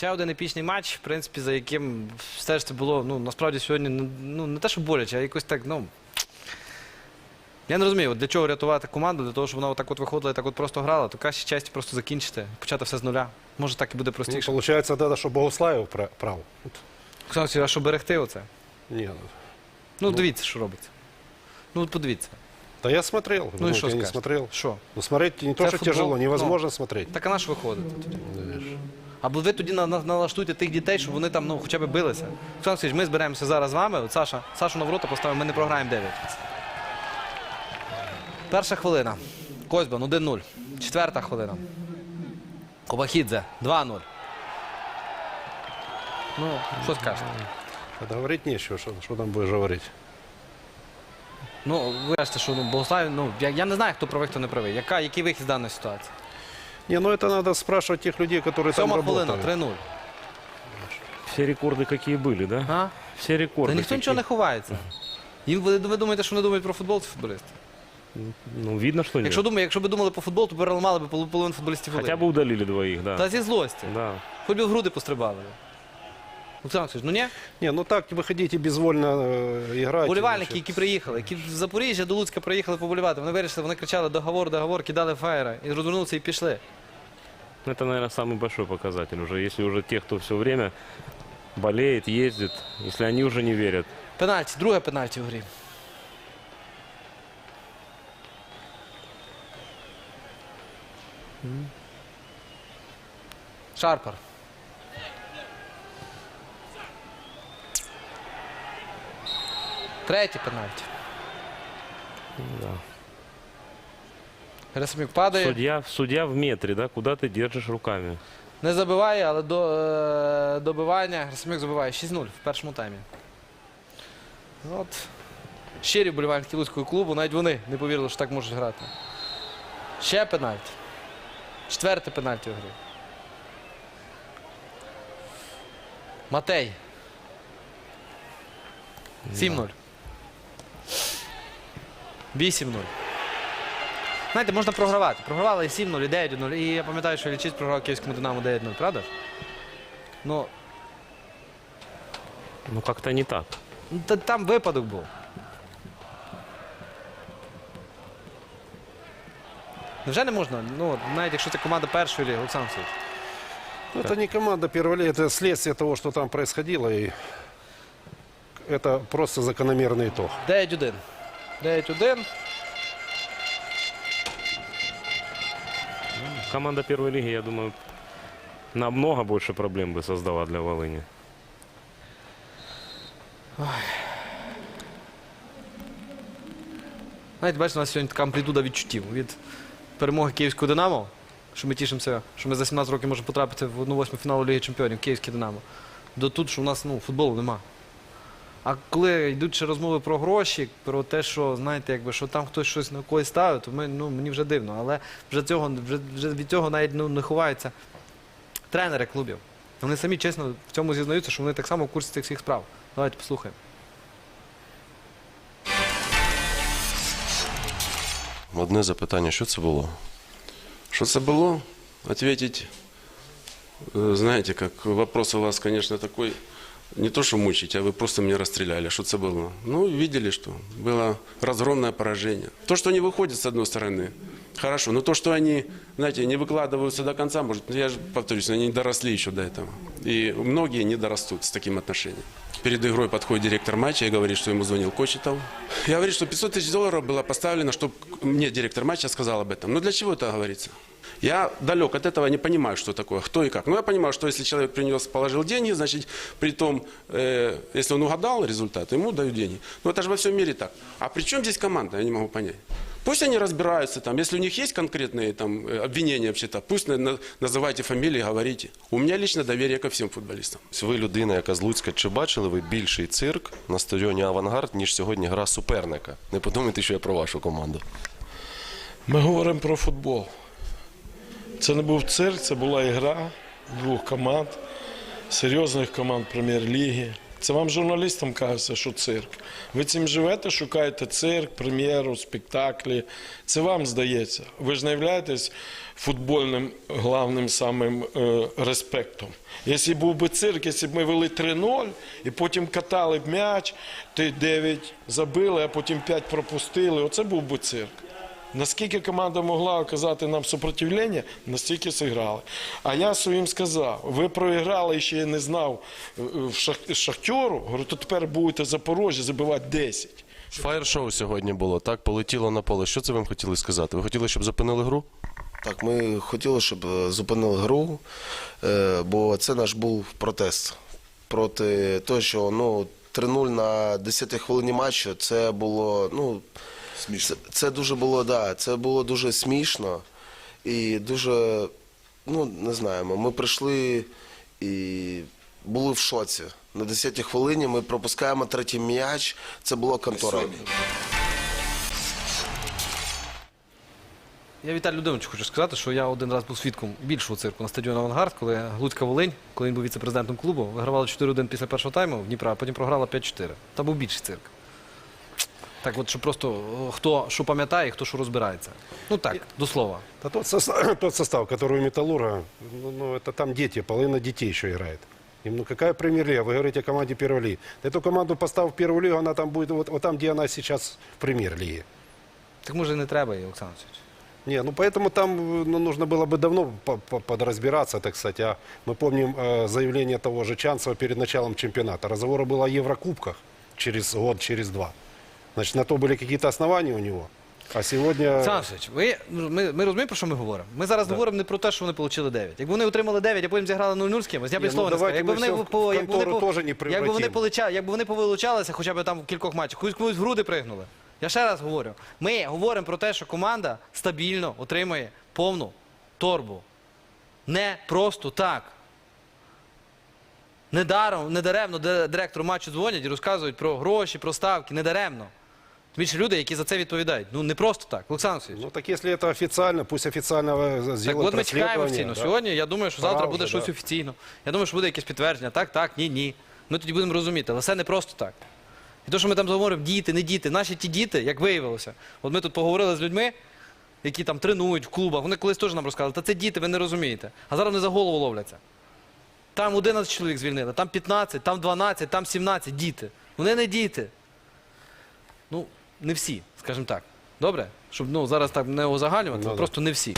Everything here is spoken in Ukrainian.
Ще один епічний матч, в принципі, за яким стежити було, ну, насправді сьогодні, ну, ну, не те, що боляче, а якось так, ну. Я не розумію, от для чого рятувати команду, для того, щоб вона отак от виходила і так от просто грала, то краще часті просто закінчити, почати все з нуля. Може так і буде Ну, простіше. получается тогда, что Богославив пра- прав. Олексійовна, а що берегти оце? Не, Ну, дивіться, що робиться. Ну, от подивіться. да я смотрел. Ну і думаете, що я не скажете? смотрел. Що? Ну, смотреть не то, что футбол. тяжело, Ну. невозможно смотреть. Так а на що виходити тоді? Або ви тоді на- на- налаштуйте тих дітей, щоб вони там ну, хоча б билися. Олександр Олексійович, ми зберемося зараз з вами. От Саша, Сашу на ворота поставимо, ми не програємо 9. Перша хвилина. Козьбан 1-0. Четверта хвилина. Кобахідзе 2-0. Ну, що скажете? Да говорить что, что там будешь говорить. Ну, ви кажете, що ну, Богослав, ну, я, я не знаю, хто правий, хто не правий. Яка, який вихід з даної ситуації? Не, ну это надо спрашивать тех людей, которые там Сьома хвилина, работают. 3-0. Все рекорды какие были, да? А? Все рекорды. Та ніхто нічого не ховається. Їм ви, ви думаєте, що вони думають про футбол, ці футболісти? Ну, видно, что нет. Якщо думаю, якщо б думали по футболу, то переламали б полу- половину футболістів Хотя Волині. бы удалили двоих, да. Та зі злості. Да. Хоч би в груди пострибали. Олександр Олексійович, ну ні? Не, ну так вы хотите безвольно э, играть. Болівальники, значит. які приїхали, які з Запоріжжя до Луцька приїхали поболівати, вони вирішили, вони кричали договор, договор, кидали фаєра і розвернулися і пішли. Ну, Это, наверное, самый большой показатель уже. Если уже те, кто все время болеет, ездит, если они уже не верят. Пенальті, друге пенальті в грі. Шарпар. Третє пенальті. Да. Герасимюк падає. Судья, судья в метре, да? Куда ты держишь руками? Не забиває, але до е, добивання Герасимюк забиває 6-0 в першому таймі. От. Щирі вболівальники Луцького клубу, навіть вони не повірили, що так можуть грати. Ще пенальті. Четверте пенальті у грі. Матей. 7-0. 8-0. Знаєте, можна програвати. Програвали і 7-0, і 9-0. І я пам'ятаю, що Лічиць програв Київському Динамо 9-0, правда ж? Ну, Ну, как-то не так. ну, та, там випадок був. Невже не можна? Ну, от навіть якщо це команда першої ліги, Олександр Олексійович. Ну, Это не команда первой лиги, это следствие того, что там происходило. И это просто закономерный итог. 9-1. 9-1. Команда первой лиги, я думаю, намного больше проблем бы создала для Волыни. Знаєте, бачите, у нас сьогодні така амплітуда відчуттів від перемоги Київського Динамо, що ми тішимося, що ми за 17 років можемо потрапити в 1-8 фіналу Ліги Чемпіонів, Київське Динамо. До тут, що у нас ну, футболу нема. А коли йдуть ще розмови про гроші, про те, що знаєте, якби що там хтось щось на когось ставить, то ми, ну, мені вже дивно. Але вже, цього, вже, вже від цього навіть ну, не ховаються тренери клубів. Вони самі чесно в цьому зізнаються, що вони так само в курсі цих всіх справ. Давайте послухаємо. Одне запитання, що це було? Що це було? Ответить, э, знаете, как вопрос у вас, конечно, такой, не то, что мучить, а вы просто меня расстреляли. Что это было? Ну, видели, что было разгромное поражение. То, что они выходят с одной стороны, хорошо. Но то, что они, знаете, не выкладываются до конца, может, я же повторюсь, они не доросли еще до этого. И многие не дорастут с таким отношением. Перед игрой подходит директор матча и говорит, что ему звонил Кочетов. И говорит, что 500 тысяч долларов было поставлено, чтобы мне директор матча сказал об этом. Но для чего это говорится? Я далек от этого, не понимаю, что такое, кто и как. Но я понимаю, что если человек принес, положил деньги, значит, при том, э, если он угадал результат, ему дают деньги. Но это же во всем мире так. А при чем здесь команда, я не могу понять. Пусть они разбираются там, если у них есть конкретные там э, обвинения вообще-то, пусть на- на- называйте фамилии, говорите. У меня лично доверие ко всем футболистам. Ви людина, яка з Луцька, чи бачили ви більший цирк на стадіоні Авангард, ніж сьогодні гра суперника? Не подумайте, що я про вашу команду. Ми говоримо про футбол. Це не був цирк, це була ігра двох команд, серйозних команд прем'єр-ліги. Це вам журналістам кажеться, що цирк. Ви цим живете, шукаєте цирк, прем'єру, спектаклі. Це вам здається. Ви ж не являєтесь футбольним главним самим е, респектом. Якщо був би цирк, якщо б ми вели 3-0 і потім катали б м'яч, ти 9 забили, а потім 5 пропустили, оце був би цирк. Наскільки команда могла оказати нам супротивлення, настільки зіграли. А я своїм сказав: ви проіграли ще я не знав е, в Шах- Шахтьору, говорю, то тепер будете Запорожжя забивати 10. Фаєр-шоу сьогодні було, так, полетіло на поле. Що це ви хотіли сказати? Ви хотіли, щоб зупинили гру? Так, ми хотіли, щоб е, зупинили гру, е, бо це наш був протест проти того, що ну, 3-0 на 10-й хвилині матчу це було. Ну, Це, це дуже було, да, це було дуже смішно і дуже, ну, не знаємо, ми прийшли і були в шоці. На 10 хвилині ми пропускаємо третій м'яч, це було контора. Я Віталій Людинович хочу сказати, що я один раз був свідком більшого цирку на стадіоні Авангард, коли Глуцька Волинь, коли він був віце-президентом клубу, вигравала 4-1 після першого тайму в Дніпра, а потім програла 5-4. Там був більший цирк. Так от, щоб просто о, хто що пам'ятає, і хто що розбирається. Ну так, до слова. Да тот, состав, тот состав, который у Металлурга, ну, ну, это там дети, половина детей еще играет. Им, ну какая премьер-лига? Вы говорите о команде первой лиги. Эту команду поставь в первую лигу, она там будет вот, вот там, где она сейчас в премьер-лиге. Так може і не треба, і, Олександр Васильович. Не, ну поэтому там ну, нужно было бы давно по- по- подразбираться, так сказать. А мы помним э, заявление того же Чанцева перед началом чемпионата. Разговоры было о Еврокубках через год, через два. Значит, на то были какие-то основания у него. А сегодня... Олександр Васильович, ви, ну, ми, ми розуміємо, про що ми говоримо. Ми зараз говоримо не про те, що вони отримали 9. Якби вони отримали 9, а потім зіграли 0-0 з кимось, я б Ні, і слова ну, не сказав. давайте Якби ми вони, по, якби вони, контору по, теж не якби вони, превратимо. якби вони повилучалися хоча б там в кількох матчах, комусь, комусь в груди пригнули. Я ще раз говорю. Ми говоримо про те, що команда стабільно отримує повну торбу. Не просто так. Недаром, недаремно ди- директору матчу дзвонять і розказують про гроші, про ставки. Недаремно. Більше люди, які за це відповідають. Ну не просто так. Олександр Васильович. Ну так если это официально, пусть официально э, Так от ми чекаємо офіційно. да. Сьогодні я думаю, що Пора завтра вже, буде щось да. офіційно. Я думаю, що буде якесь підтвердження. Так, так, ні, ні. Ми тоді будемо розуміти, але все не просто так. І те, що ми там говоримо, діти, не діти. Наші ті діти, як виявилося, от ми тут поговорили з людьми, які там тренують в клубах. Вони колись теж нам розказали, та це діти, ви не розумієте. А зараз вони за голову ловляться. Там 11 чоловік звільнили, там 15, там 12, там 17 діти. Вони не діти. Ну, не всі, скажімо так. Добре? Щоб ну, зараз так не узагальнювати, Ну, да. просто не всі.